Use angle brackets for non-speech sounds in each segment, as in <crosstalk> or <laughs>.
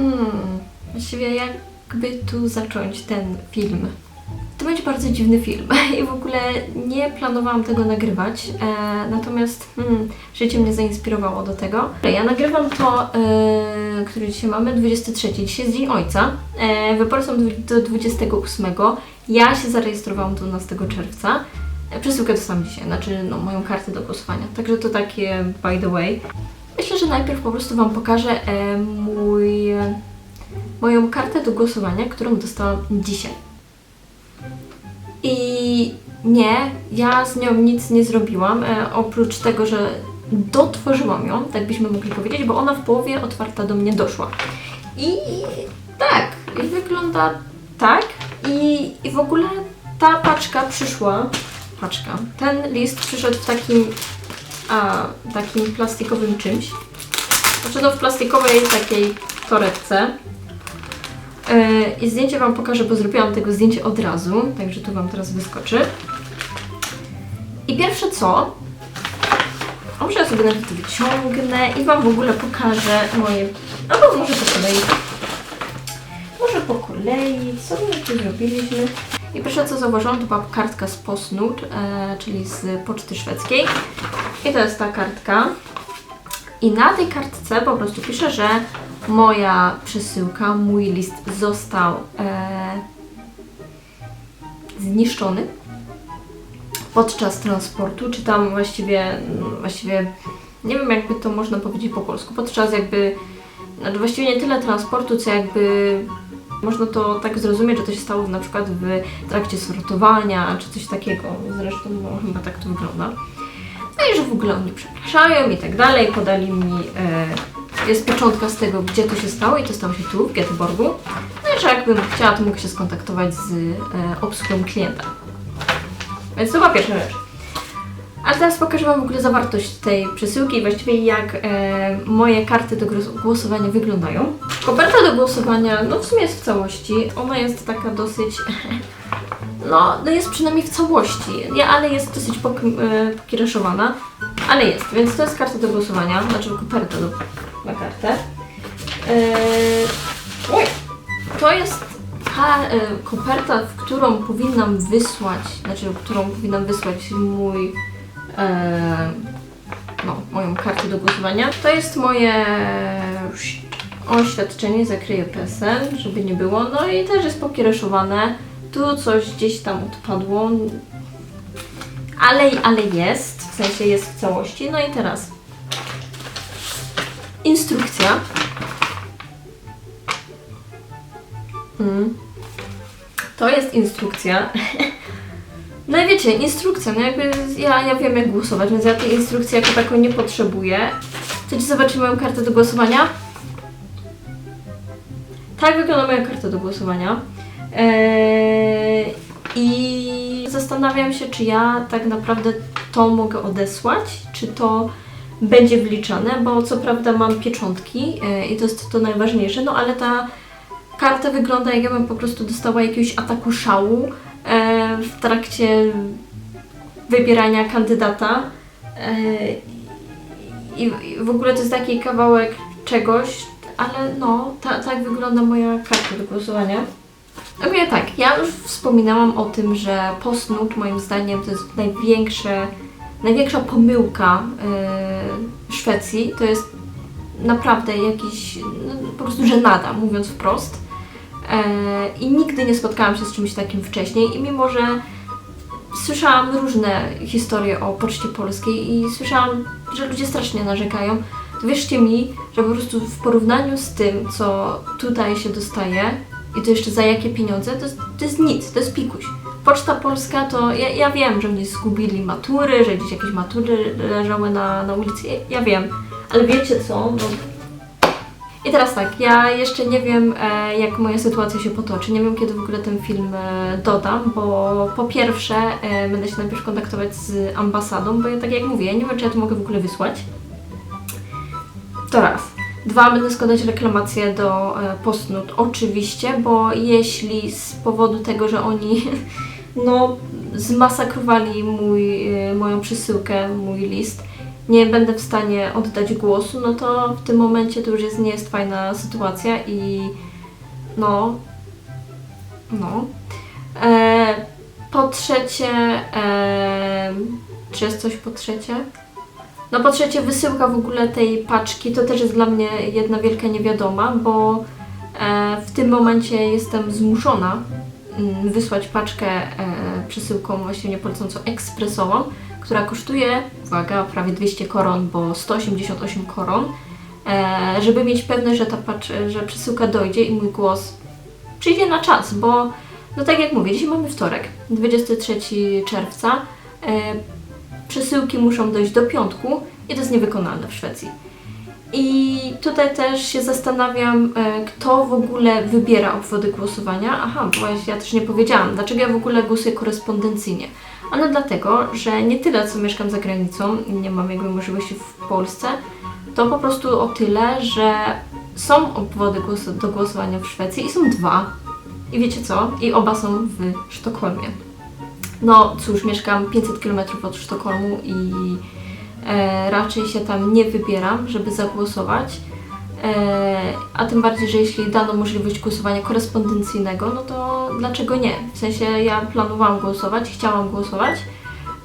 Mm, właściwie jakby tu zacząć ten film? To będzie bardzo dziwny film. <laughs> I w ogóle nie planowałam tego nagrywać, e, natomiast hmm, życie mnie zainspirowało do tego. Ja nagrywam to, e, który dzisiaj mamy, 23, dzisiaj jest Dzień Ojca, e, wybory są do 28, ja się zarejestrowałam 12 czerwca, e, przesyłkę dostałam dzisiaj, znaczy no, moją kartę do głosowania, także to takie by the way. Myślę, że najpierw po prostu Wam pokażę e, mój, moją kartę do głosowania, którą dostałam dzisiaj. I nie, ja z nią nic nie zrobiłam, e, oprócz tego, że dotworzyłam ją, tak byśmy mogli powiedzieć, bo ona w połowie otwarta do mnie doszła. I tak, i wygląda tak. I, I w ogóle ta paczka przyszła, paczka, ten list przyszedł w takim, a, takim plastikowym czymś. Znaczy no w plastikowej takiej torebce. Yy, I zdjęcie Wam pokażę, bo zrobiłam tego zdjęcie od razu, także tu Wam teraz wyskoczy. I pierwsze co, a może ja sobie nawet wyciągnę i Wam w ogóle pokażę moje, albo może po kolei, może po kolei, co my tu zrobiliśmy. I pierwsze co zauważyłam, to była kartka z Postnut, e, czyli z poczty szwedzkiej. I to jest ta kartka. I na tej kartce po prostu pisze, że moja przesyłka, mój list został e, zniszczony podczas transportu, czy tam właściwie, właściwie nie wiem jakby to można powiedzieć po polsku, podczas jakby, znaczy właściwie nie tyle transportu, co jakby można to tak zrozumieć, że to się stało na przykład w trakcie sortowania, czy coś takiego, zresztą no, chyba tak to wygląda. No i że w ogóle oni przepraszają i tak dalej, podali mi, e, jest pieczątka z tego, gdzie to się stało i to stało się tu, w Göteborgu. No i że jakbym chciała, to mogę się skontaktować z e, obsługą klienta. Więc to była pierwsza rzecz. A teraz pokażę Wam w ogóle zawartość tej przesyłki i właściwie jak e, moje karty do głosowania wyglądają. Koperta do głosowania, no w sumie jest w całości. Ona jest taka dosyć <laughs> no, no jest przynajmniej w całości, nie, ale jest dosyć pok- e, pokiereszowana, ale jest, więc to jest karta do głosowania, znaczy koperta do, na kartę. E, oj, to jest ta e, koperta, w którą powinnam wysłać, znaczy którą powinnam wysłać mój, no, moją kartę do głosowania. To jest moje oświadczenie, zakryję PESEL, żeby nie było, no i też jest pokiereszowane. Tu coś gdzieś tam odpadło, ale, ale jest, w sensie jest w całości. No i teraz instrukcja. Mm. To jest instrukcja. <laughs> No i wiecie, instrukcja, no jakby ja, ja wiem jak głosować, więc ja tej instrukcji jako taką nie potrzebuję. Chcecie zobaczyć moją kartę do głosowania? Tak wygląda moja karta do głosowania. Eee, I zastanawiam się, czy ja tak naprawdę to mogę odesłać, czy to będzie wliczane, bo co prawda mam pieczątki e, i to jest to najważniejsze, no ale ta karta wygląda jak ja bym po prostu dostała jakiegoś ataku szału w trakcie wybierania kandydata. E, i, w ogóle to jest taki kawałek czegoś, ale no, ta, tak wygląda moja karta do głosowania. Ogólnie tak, ja już wspominałam o tym, że postnut moim zdaniem to jest największe, największa pomyłka yy, Szwecji. To jest naprawdę jakiś, no, po prostu żenada, mówiąc wprost. Yy, I nigdy nie spotkałam się z czymś takim wcześniej i mimo, że słyszałam różne historie o Poczcie Polskiej i słyszałam, że ludzie strasznie narzekają, to wierzcie mi, że po prostu w porównaniu z tym, co tutaj się dostaje i to jeszcze za jakie pieniądze, to to jest nic, to jest pikuś. Poczta Polska to, ja, ja wiem, że oni zgubili matury, że gdzieś jakieś matury leżały na, na ulicy, ja, ja wiem, ale wiecie co, no... I teraz tak, ja jeszcze nie wiem, e, jak moja sytuacja się potoczy, nie wiem, kiedy w ogóle ten film e, dodam, bo po pierwsze e, będę się najpierw kontaktować z ambasadą, bo ja tak jak mówię, ja nie wiem, czy ja to mogę w ogóle wysłać. To raz. Dwa, będę składać reklamację do Postnut, oczywiście, bo jeśli z powodu tego, że oni <laughs> no, zmasakrowali mój, moją przesyłkę, mój list, nie będę w stanie oddać głosu, no to w tym momencie to już jest, nie jest fajna sytuacja i no, no. E, po trzecie, e, czy jest coś po trzecie? No po trzecie wysyłka w ogóle tej paczki to też jest dla mnie jedna wielka niewiadoma, bo e, w tym momencie jestem zmuszona mm, wysłać paczkę e, przesyłką właśnie poleconą ekspresową, która kosztuje, uwaga, prawie 200 koron, bo 188 koron, e, żeby mieć pewność, że ta że przesyłka dojdzie i mój głos przyjdzie na czas, bo no tak jak mówię, dzisiaj mamy wtorek, 23 czerwca, e, przesyłki muszą dojść do piątku i to jest niewykonalne w Szwecji. I tutaj też się zastanawiam, e, kto w ogóle wybiera obwody głosowania. Aha, bo ja też nie powiedziałam, dlaczego ja w ogóle głosuję korespondencyjnie. Ano dlatego, że nie tyle, co mieszkam za granicą nie mam jakby możliwości w Polsce, to po prostu o tyle, że są obwody do głosowania w Szwecji i są dwa. I wiecie co? I oba są w Sztokholmie. No cóż, mieszkam 500 km od Sztokholmu i raczej się tam nie wybieram, żeby zagłosować. E, a tym bardziej, że jeśli dano możliwość głosowania korespondencyjnego, no to dlaczego nie? W sensie ja planowałam głosować, chciałam głosować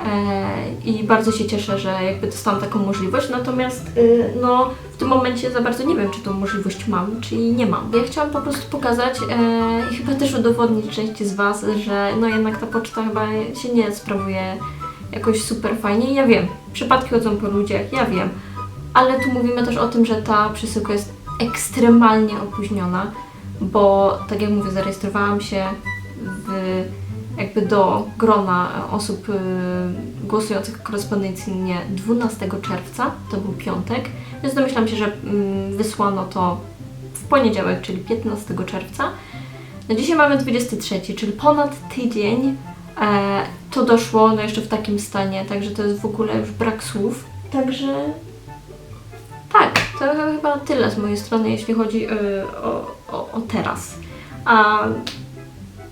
e, i bardzo się cieszę, że jakby dostałam taką możliwość, natomiast y, no w tym momencie za bardzo nie wiem, czy tą możliwość mam, czy nie mam. Ja chciałam po prostu pokazać e, i chyba też udowodnić części z Was, że no jednak ta poczta chyba się nie sprawuje jakoś super fajnie. Ja wiem, przypadki chodzą po ludziach, ja wiem, ale tu mówimy też o tym, że ta przesyłka jest ekstremalnie opóźniona, bo tak jak mówię, zarejestrowałam się w, jakby do grona osób y, głosujących korespondencyjnie 12 czerwca, to był piątek, więc domyślam się, że mm, wysłano to w poniedziałek, czyli 15 czerwca. No dzisiaj mamy 23, czyli ponad tydzień to doszło no jeszcze w takim stanie, także to jest w ogóle już brak słów. Także tak, to chyba tyle z mojej strony, jeśli chodzi y, o, o, o teraz. A,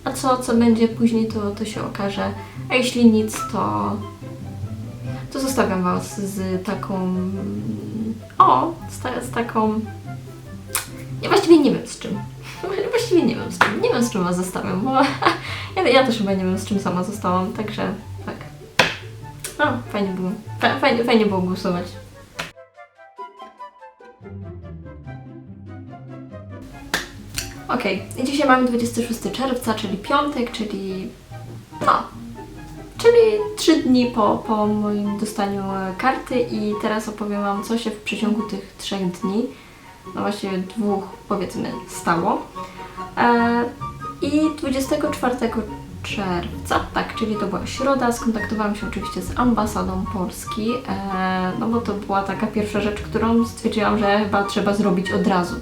a co, co będzie później, to, to się okaże. A jeśli nic, to, to zostawiam Was z taką. O, z, z taką. Ja właściwie nie wiem z czym. <laughs> Właściwie nie wiem z czym. Nie wiem z czym Was zostawiam, bo <laughs> ja, ja też chyba nie wiem z czym sama zostałam, także tak. No, fajnie było. Fa- Fajnie, fajnie było głosować. Okej, i dzisiaj mamy 26 czerwca, czyli piątek, czyli no, czyli 3 dni po, po moim dostaniu e, karty i teraz opowiem Wam, co się w przeciągu tych trzech dni, no właściwie dwóch powiedzmy, stało. E, I 24 czerwca, tak, czyli to była środa, skontaktowałam się oczywiście z ambasadą Polski, e, no bo to była taka pierwsza rzecz, którą stwierdziłam, że chyba trzeba zrobić od razu.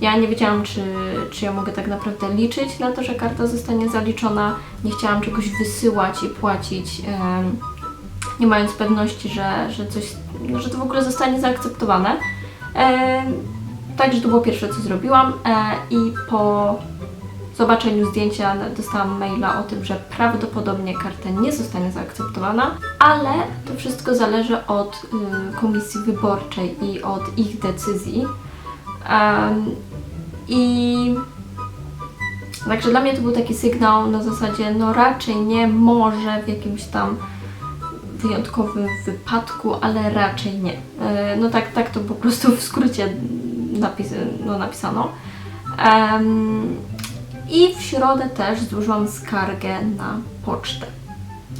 Ja nie wiedziałam, czy, czy ja mogę tak naprawdę liczyć na to, że karta zostanie zaliczona. Nie chciałam czegoś wysyłać i płacić, em, nie mając pewności, że, że coś, no, że to w ogóle zostanie zaakceptowane. Em, Także to było pierwsze, co zrobiłam e, i po zobaczeniu zdjęcia dostałam maila o tym, że prawdopodobnie karta nie zostanie zaakceptowana, ale to wszystko zależy od komisji wyborczej i od ich decyzji. I także dla mnie to był taki sygnał na zasadzie, no raczej nie, może w jakimś tam wyjątkowym wypadku, ale raczej nie. No tak, tak to po prostu w skrócie napis, no, napisano. I w środę też złożyłam skargę na pocztę.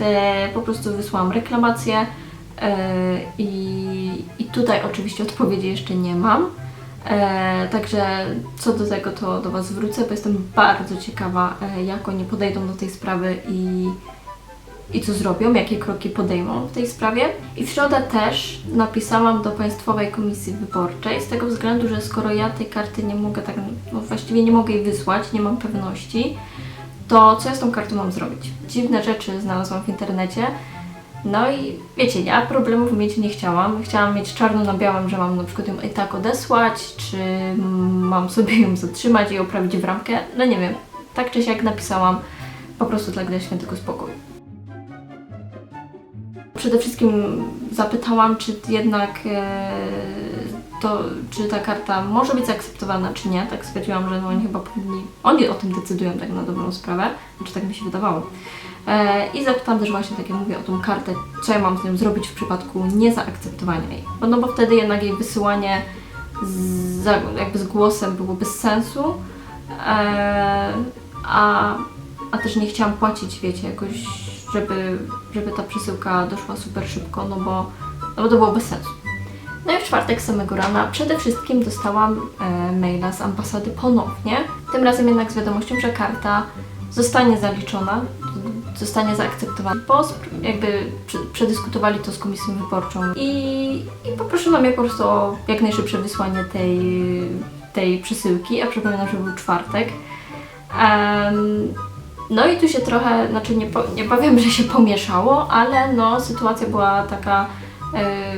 E, po prostu wysłałam reklamację e, i, i tutaj oczywiście odpowiedzi jeszcze nie mam. E, także co do tego to do Was wrócę, bo jestem bardzo ciekawa, e, jak oni podejdą do tej sprawy i, i co zrobią, jakie kroki podejmą w tej sprawie. I w środę też napisałam do Państwowej Komisji Wyborczej z tego względu, że skoro ja tej karty nie mogę tak, no właściwie nie mogę jej wysłać, nie mam pewności, to co ja z tą kartą mam zrobić? Dziwne rzeczy znalazłam w internecie. No i wiecie, ja problemów mieć nie chciałam. Chciałam mieć czarno na białym, że mam na przykład ją i tak odesłać, czy mam sobie ją zatrzymać i oprawić w ramkę. No nie wiem. Tak czy siak napisałam po prostu dla świętego spokoju. Przede wszystkim zapytałam, czy jednak e, to, czy ta karta może być zaakceptowana, czy nie. Tak stwierdziłam, że no oni chyba powinni, oni o tym decydują tak na dobrą sprawę, znaczy tak mi się wydawało. E, I zapytałam też właśnie, tak jak mówię, o tą kartę, co ja mam z nią zrobić w przypadku niezaakceptowania jej. Bo, no bo wtedy jednak jej wysyłanie z, jakby z głosem było bez sensu, e, a, a też nie chciałam płacić, wiecie, jakoś, żeby, żeby ta przesyłka doszła super szybko, no bo, no bo to było bez sensu. No i w czwartek samego rana przede wszystkim dostałam e, maila z ambasady ponownie. Tym razem jednak z wiadomością, że karta zostanie zaliczona, zostanie zaakceptowana, bo sp- jakby prze- przedyskutowali to z komisją wyborczą i, i poproszono mnie po prostu o jak najszybsze wysłanie tej, tej przesyłki, a przypominam, że był czwartek. Em, no i tu się trochę, znaczy nie, po, nie powiem, że się pomieszało, ale no sytuacja była taka, e,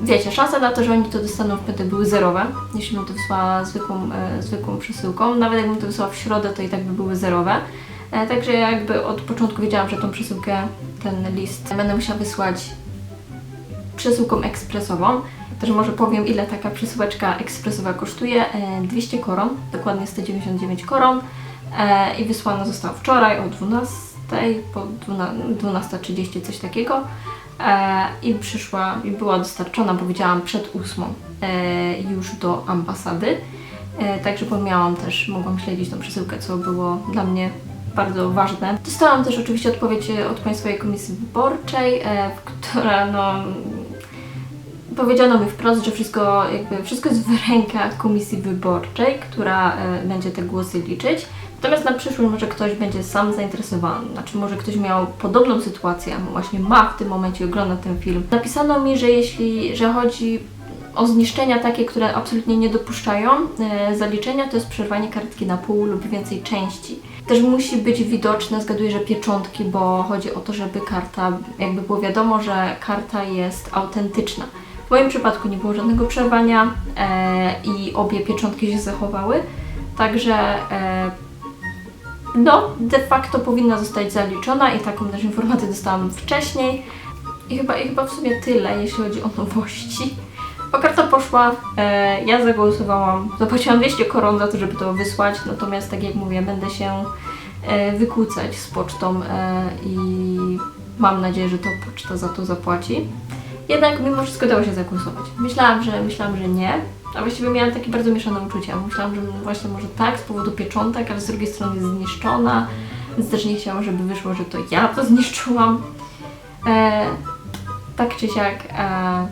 wiecie, szanse na to, że oni to dostaną w piątek były zerowe, jeśli bym to wysłała zwykłą, e, zwykłą przesyłką. Nawet jakbym to wysłała w środę, to i tak by były zerowe. E, Także ja jakby od początku wiedziałam, że tą przesyłkę, ten list będę musiała wysłać przesyłką ekspresową. Też może powiem, ile taka przesyłeczka ekspresowa kosztuje. E, 200 koron, dokładnie 199 koron. E, I wysłana została wczoraj o 12, po 12 12.30, coś takiego. E, I przyszła, i była dostarczona, powiedziałam, przed 8 e, już do ambasady. E, Także bo miałam też, mogłam śledzić tą przesyłkę, co było dla mnie bardzo ważne. Dostałam też oczywiście odpowiedź e, od Państwowej Komisji Wyborczej, e, która no, powiedziano mi wprost, że wszystko, jakby, wszystko jest w rękach Komisji Wyborczej, która e, będzie te głosy liczyć. Natomiast na przyszłość może ktoś będzie sam zainteresowany, znaczy może ktoś miał podobną sytuację, właśnie ma w tym momencie ogląda ten film. Napisano mi, że jeśli, że chodzi o zniszczenia takie, które absolutnie nie dopuszczają e, zaliczenia, to jest przerwanie kartki na pół lub więcej części. Też musi być widoczne, zgaduję, że pieczątki, bo chodzi o to, żeby karta, jakby było wiadomo, że karta jest autentyczna. W moim przypadku nie było żadnego przerwania e, i obie pieczątki się zachowały, także e, no, de facto powinna zostać zaliczona i taką też informację dostałam wcześniej. I chyba, I chyba w sumie tyle, jeśli chodzi o nowości. Bo karta poszła, e, ja zagłosowałam, zapłaciłam 200 koron za to, żeby to wysłać, natomiast tak jak mówię, będę się e, wykłócać z pocztą e, i mam nadzieję, że to poczta za to zapłaci. Jednak mimo wszystko dało się zagłosować. Myślałam, że myślałam, że nie, a właściwie miałam takie bardzo mieszane uczucia. Myślałam, że właśnie może tak z powodu pieczątek, ale z drugiej strony jest zniszczona, więc też nie chciałam, żeby wyszło, że to ja to zniszczyłam. E, tak czy siak, e,